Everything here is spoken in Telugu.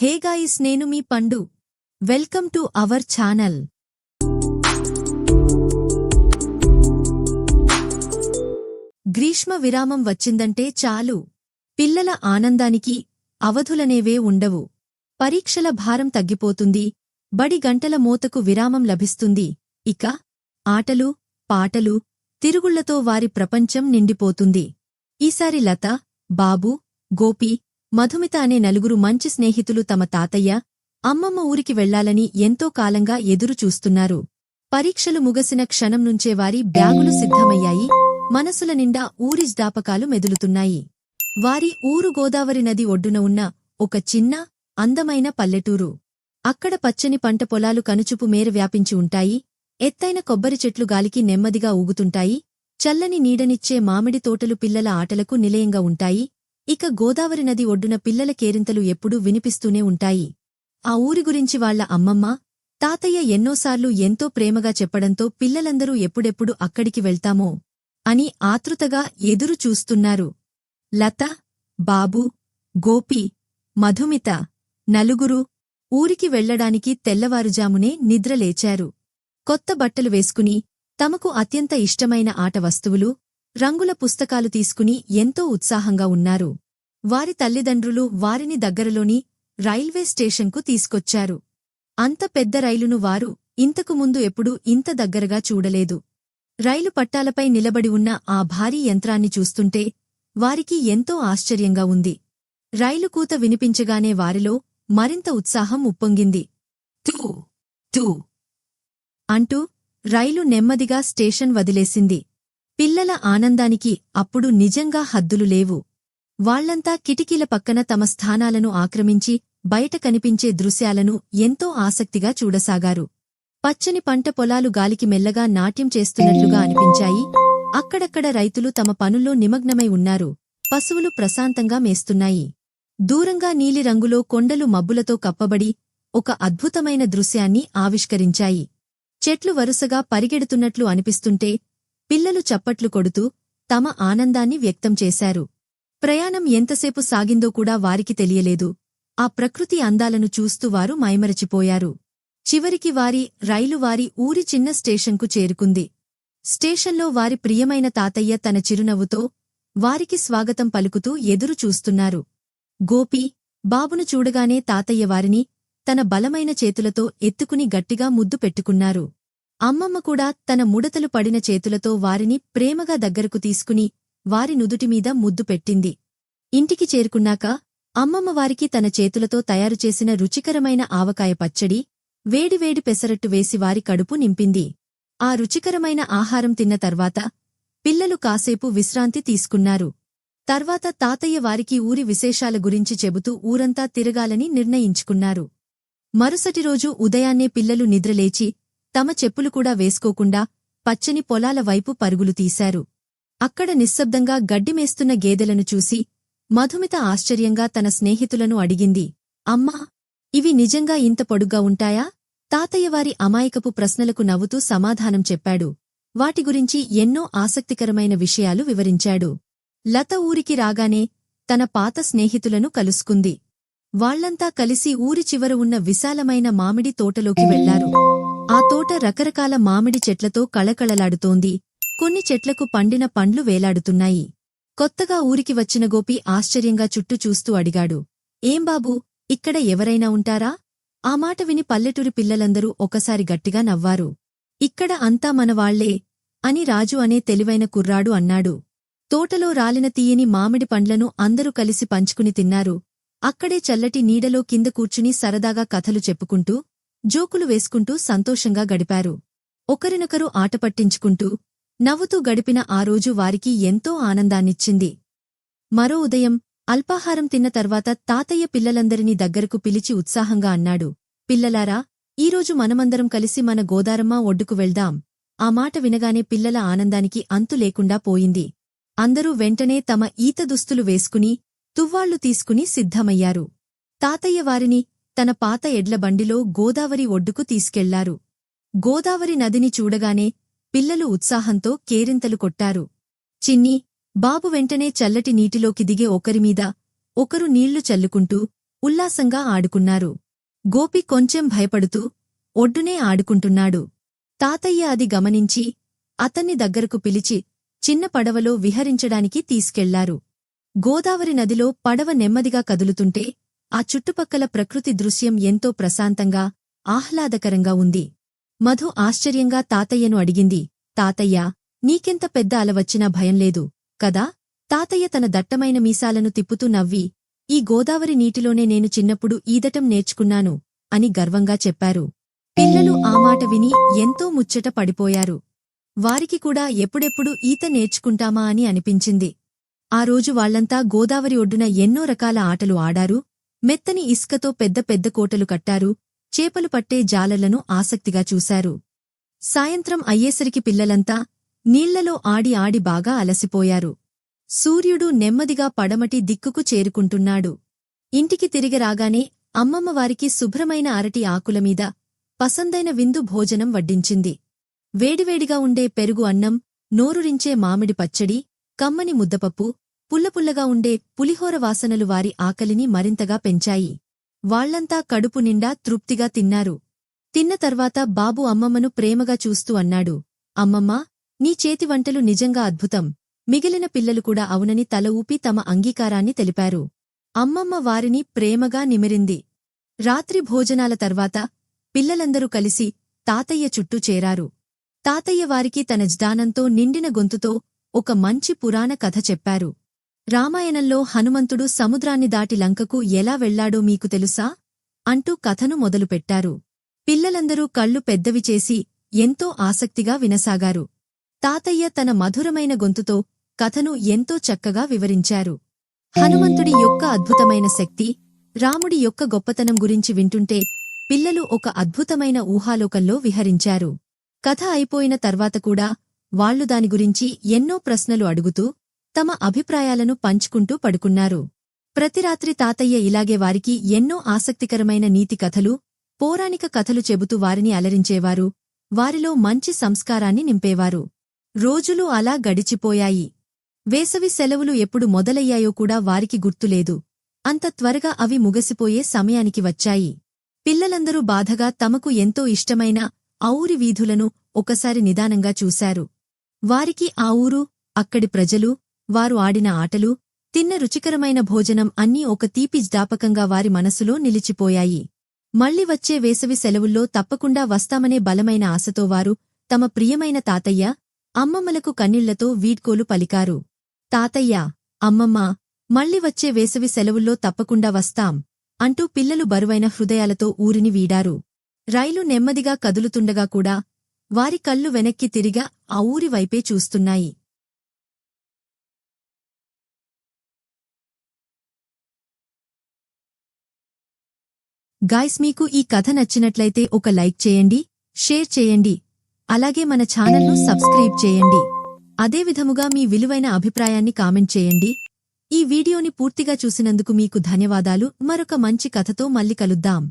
హే గాయిస్ నేను మీ Pandu. Welcome to our channel. Greeshma విరామం వచ్చిందంటే చాలు. పిల్లల ఆనందానికి అవధులనేవే ఉండవు. పరీక్షల భారం తగ్గిపోతుంది. బడి గంటల మోతకు విరామం లభిస్తుంది. ఇక ఆటలు పాటలు తిరుగుళ్ళతో వారి ప్రపంచం నిండిపోతుంది. ఈసారి లత బాబు గోపి మధుమిత అనే నలుగురు మంచి స్నేహితులు తమ తాతయ్య అమ్మమ్మ ఊరికి వెళ్ళాలని ఎంతో కాలంగా ఎదురు చూస్తున్నారు. పరీక్షలు ముగసిన క్షణం నుంచే వారి బ్యాగులు సిద్ధమయ్యాయి. మనసుల నిండా ఊరి జ్ఞాపకాలు మెదులుతున్నాయి. వారి ఊరు గోదావరి నది ఒడ్డున ఉన్న ఒక చిన్న అందమైన పల్లెటూరు. అక్కడ పచ్చని పంట పొలాలు కనుచుపు మేర వ్యాపించి ఉంటాయి. ఎత్తైన కొబ్బరి చెట్లు గాలికి నెమ్మదిగా ఊగుతుంటాయి. చల్లని నీడనిచ్చే మామిడి తోటలు పిల్లల ఆటలకు నిలయంగా ఉంటాయి. ఇక గోదావరి నది ఒడ్డున పిల్లల కేరింతలు ఎప్పుడూ వినిపిస్తూనే ఉంటాయి. ఆ ఊరి గురించి వాళ్ళ అమ్మమ్మ తాతయ్య ఎన్నోసార్లు ఎంతో ప్రేమగా చెప్పడంతో పిల్లలందరూ ఎప్పుడెప్పుడు అక్కడికి వెళ్తామో అని ఆతృతగా ఎదురు చూస్తున్నారు. లత బాబు గోపి మధుమిత నలుగురు ఊరికి వెళ్ళడానికి తెల్లవారుజామునే నిద్రలేచారు. కొత్త బట్టలు వేసుకుని తమకు అత్యంత ఇష్టమైన ఆట వస్తువులు రంగుల పుస్తకాలు తీసుకుని ఎంతో ఉత్సాహంగా ఉన్నారు. వారి తల్లిదండ్రులు వారిని దగ్గరలోని రైల్వే స్టేషన్కు తీసుకొచ్చారు. అంత పెద్ద రైలును వారు ఇంతకు ముందు ఎప్పుడూ ఇంత దగ్గరగా చూడలేదు. రైలు పట్టాలపై నిలబడి ఉన్న ఆ భారీ యంత్రాన్ని చూస్తుంటే వారికి ఎంతో ఆశ్చర్యంగా ఉంది. రైలు కూత వినిపించగానే వారిలో మరింత ఉత్సాహం ఉప్పొంగింది. తూ తూ అంటూ రైలు నెమ్మదిగా స్టేషన్ వదిలేసింది. పిల్లల ఆనందానికి అప్పుడు నిజంగా హద్దులు లేవు. వాళ్ళంతా కిటికీల పక్కన తమ స్థానాలను ఆక్రమించి బయట కనిపించే దృశ్యాలను ఎంతో ఆసక్తిగా చూడసాగారు. పచ్చని పంట పొలాలు గాలికి మెల్లగా నాట్యం చేస్తున్నట్లుగా అనిపించాయి. అక్కడక్కడ రైతులు తమ పనుల్లో నిమగ్నమై ఉన్నారు. పశువులు ప్రశాంతంగా మేస్తున్నాయి. దూరంగా నీలిరంగులో కొండలు మబ్బులతో కప్పబడి ఒక అద్భుతమైన దృశ్యాన్ని ఆవిష్కరించాయి. చెట్లు వరుసగా పరిగెడుతున్నట్లు అనిపిస్తుంటే పిల్లలు చప్పట్లు కొడుతూ తమ ఆనందాన్ని వ్యక్తం చేశారు. ప్రయాణం ఎంతసేపు సాగిందో కూడా వారికి తెలియలేదు. ఆ ప్రకృతి అందాలను చూస్తూ వారు మైమరచిపోయారు. చివరికి వారి రైలు వారి ఊరి చిన్న స్టేషన్కు చేరుకుంది. స్టేషన్లో వారి ప్రియమైన తాతయ్య తన చిరునవ్వుతో వారికి స్వాగతం పలుకుతూ ఎదురు చూస్తున్నారు. గోపి బాబును చూడగానే తాతయ్య వారిని తన బలమైన చేతులతో ఎత్తుకుని గట్టిగా ముద్దు పెట్టుకున్నారు. అమ్మమ్మ కూడా తన ముడతలు పడిన చేతులతో వారిని ప్రేమగా దగ్గరకు తీసుకుని వారి నుదుటిమీద ముద్దు పెట్టింది. ఇంటికి చేరుకున్నాక అమ్మమ్మ వారికి తన చేతులతో తయారుచేసిన రుచికరమైన ఆవకాయ పచ్చడి వేడివేడి పెసరట్టు వేసి వారి కడుపు నింపింది. ఆ రుచికరమైన ఆహారం తిన్న తర్వాత పిల్లలు కాసేపు విశ్రాంతి తీసుకున్నారు. తర్వాత తాతయ్య వారికి ఊరి విశేషాల గురించి చెబుతూ ఊరంతా తిరగాలని నిర్ణయించుకున్నారు. మరుసటి రోజు ఉదయాన్నే పిల్లలు నిద్రలేచి తమ చెప్పులు కూడా వేసుకోకుండా పచ్చని పొలాల వైపు పరుగులు తీశారు. అక్కడ నిశ్శబ్దంగా గడ్డిమేస్తున్న గేదెలను చూసి మధుమిత ఆశ్చర్యంగా తన స్నేహితులను అడిగింది అమ్మా ఇవి నిజంగా ఇంత పొడుగ్గా ఉంటాయా? తాతయ్యవారి అమాయకపు ప్రశ్నలకు నవ్వుతూ సమాధానం చెప్పాడు. వాటి గురించి ఎన్నో ఆసక్తికరమైన విషయాలు వివరించాడు. లత ఊరికి రాగానే తన పాత స్నేహితులను కలుసుకుంది. వాళ్ళంతా కలిసి ఊరి చివర ఉన్న విశాలమైన మామిడి తోటలోకి వెళ్ళారు. ఆ తోట రకరకాల మామిడి చెట్లతో కళకళలాడుతోంది. కొన్ని చెట్లకు పండిన పండ్లు వేలాడుతున్నాయి. కొత్తగా ఊరికి వచ్చిన గోపి ఆశ్చర్యంగా చుట్టూ చూస్తూ అడిగాడు. ఏం బాబూ ఇక్కడ ఎవరైనా ఉంటారా? ఆ మాట విని పల్లెటూరి పిల్లలందరూ ఒకసారి గట్టిగా నవ్వారు. ఇక్కడ అంతా మనవాళ్ళే అని రాజు అనే తెలివైన కుర్రాడు అన్నాడు. తోటలో రాలిన తీయని మామిడి పండ్లను అందరూ కలిసి పంచుకుని తిన్నారు. అక్కడే చల్లటి నీడలో కింద కూర్చుని సరదాగా కథలు చెప్పుకుంటూ జోకులు వేసుకుంటూ సంతోషంగా గడిపారు. ఒకరినొకరు ఆటపట్టించుకుంటూ నవ్వుతూ గడిపిన ఆ రోజు వారికి ఎంతో ఆనందాన్నిచ్చింది. మరో ఉదయం అల్పాహారం తిన్న తర్వాత తాతయ్య పిల్లలందరినీ దగ్గరకు పిలిచి ఉత్సాహంగా అన్నాడు. పిల్లలారా ఈరోజు మనమందరం కలిసి మన గోదారమ్మ ఒడ్డుకు వెళ్దాం. ఆ మాట వినగానే పిల్లల ఆనందానికి అంతు లేకుండా పోయింది. అందరూ వెంటనే తమ ఈత దుస్తులు వేసుకుని తువ్వాళ్ళు తీసుకుని సిద్ధమయ్యారు. తాతయ్య వారిని తన పాత ఎడ్ల బండిలో గోదావరి ఒడ్డుకు తీసుకెళ్ళారు. గోదావరి నదిని చూడగానే పిల్లలు ఉత్సాహంతో కేరింతలు కొట్టారు. చిన్ని బాబు వెంటనే చల్లటి నీటిలోకి దిగే ఒకరిమీద ఒకరు నీళ్ళు చల్లుకుంటూ ఉల్లాసంగా ఆడుకున్నారు. గోపి కొంచెం భయపడుతూ ఒడ్డునే ఆడుకుంటున్నాడు. తాతయ్య అది గమనించి అతన్ని దగ్గరకు పిలిచి చిన్న పడవలో విహరించడానికి తీసుకెళ్ళారు. గోదావరి నదిలో పడవ నెమ్మదిగా కదులుతుంటే ఆ చుట్టుపక్కల ప్రకృతి దృశ్యం ఎంతో ప్రశాంతంగా ఆహ్లాదకరంగా ఉంది. మధు ఆశ్చర్యంగా తాతయ్యను అడిగింది తాతయ్యా నీకెంత పెద్ద అల వచ్చినా భయం లేదు కదా? తాతయ్య తన దట్టమైన మీసాలను తిప్పుతూ నవ్వి ఈ గోదావరి నీటిలోనే నేను చిన్నప్పుడు ఈదటం నేర్చుకున్నాను అని గర్వంగా చెప్పారు. పిల్లలు ఆ మాట విని ఎంతో ముచ్చట పడిపోయారు. వారికి కూడా ఎప్పుడెప్పుడు ఈత నేర్చుకుంటామా అని అనిపించింది. ఆ రోజు వాళ్ళంతా గోదావరి ఒడ్డున ఎన్నో రకాల ఆటలు ఆడారు మెత్తని ఇసుకతో పెద్ద పెద్ద కోటలు కట్టారు. చేపలు పట్టే జాలలను ఆసక్తిగా చూశారు. సాయంత్రం అయ్యేసరికి పిల్లలంతా నీళ్ళలో ఆడి ఆడి బాగా అలసిపోయారు. సూర్యుడు నెమ్మదిగా పడమటి దిక్కుకు చేరుకుంటున్నాడు. ఇంటికి తిరిగి రాగానే అమ్మమ్మవారికి శుభ్రమైన అరటి ఆకులమీద పసందైన విందు భోజనం వడ్డించింది. వేడివేడిగా ఉండే పెరుగు అన్నం నోరురించే మామిడి పచ్చడి కమ్మని ముద్దపప్పు పుల్లపుల్లగా ఉండే పులిహోర వాసనలు వారి ఆకలిని మరింతగా పెంచాయి. వాళ్ళంతా కడుపు నిండా తృప్తిగా తిన్నారు. తిన్న తర్వాత బాబు అమ్మమ్మను ప్రేమగా చూస్తూ అన్నాడు. అమ్మమ్మా నీ చేతి వంటలు నిజంగా అద్భుతం. మిగిలిన పిల్లలు కూడా అవునని తల ఊపి తమ అంగీకారాన్ని తెలిపారు. అమ్మమ్మ వారిని ప్రేమగా నిమిరింది. రాత్రి భోజనాల తర్వాత పిల్లలందరూ కలిసి తాతయ్య చుట్టూ చేరారు. తాతయ్య వారికి తన జ్ఞానంతో నిండిన గొంతుతో ఒక మంచి పురాణ కథ చెప్పారు. రామాయణంలో హనుమంతుడు సముద్రాన్ని దాటి లంకకు ఎలా వెళ్ళాడో మీకు తెలుసా? అంటూ కథను మొదలుపెట్టారు. పిల్లలందరూ కళ్ళు పెద్దవి చేసి ఎంతో ఆసక్తిగా వినసాగారు. తాతయ్య తన మధురమైన గొంతుతో కథను ఎంతో చక్కగా వివరించారు. హనుమంతుడి యొక్క అద్భుతమైన శక్తి రాముడి యొక్క గొప్పతనం గురించి వింటుంటే పిల్లలు ఒక అద్భుతమైన ఊహాలోకంలో విహరించారు. కథ అయిపోయిన తర్వాత కూడా వాళ్ళు దాని గురించి ఎన్నో ప్రశ్నలు అడుగుతూ తమ అభిప్రాయాలను పంచుకుంటూ పడుకున్నారు. ప్రతిరాత్రి తాతయ్య ఇలాగే వారికి ఎన్నో ఆసక్తికరమైన నీతి కథలు పౌరాణిక కథలు చెబుతూ వారిని అలరించేవారు వారిలో మంచి సంస్కారాన్ని నింపేవారు. రోజులు అలా గడిచిపోయాయి. వేసవి సెలవులు ఎప్పుడు మొదలయ్యాయో కూడా వారికి గుర్తులేదు అంత త్వరగా అవి ముగసిపోయే సమయానికి వచ్చాయి. పిల్లలందరూ బాధగా తమకు ఎంతో ఇష్టమైన ఆ ఊరి వీధులను ఒకసారి నిదానంగా చూశారు. వారికి ఆ ఊరు అక్కడి ప్రజలు వారు ఆడిన ఆటలు తిన్న రుచికరమైన భోజనం అన్నీ ఒక తీపి జ్ఞాపకంగా వారి మనసులో నిలిచిపోయాయి. మళ్ళీ వచ్చే వేసవి సెలవుల్లో తప్పకుండా వస్తామనే బలమైన ఆశతో వారు తమ ప్రియమైన తాతయ్య అమ్మమ్మలకు కన్నీళ్ళతో వీడ్కోలు పలికారు. తాతయ్య అమ్మమ్మ మళ్ళీ వచ్చే వేసవి సెలవుల్లో తప్పకుండా వస్తాం అంటూ పిల్లలు బరువైన హృదయాలతో ఊరిని వీడారు. రైలు నెమ్మదిగా కదులుతుండగా కూడా వారి కళ్ళు వెనక్కి తిరిగా ఆ ఊరి వైపే చూస్తున్నాయి. గాయ్స్ మీకు ఈ కథ నచ్చినట్లయితే ఒక లైక్ చేయండి షేర్ చేయండి అలాగే మన ఛానల్ను సబ్స్క్రైబ్ చేయండి. అదే విధముగా మీ విలువైన అభిప్రాయాన్ని కామెంట్ చేయండి. ఈ వీడియోని పూర్తిగా చూసినందుకు మీకు ధన్యవాదాలు. మరొక మంచి కథతో మళ్ళీ కలుద్దాం.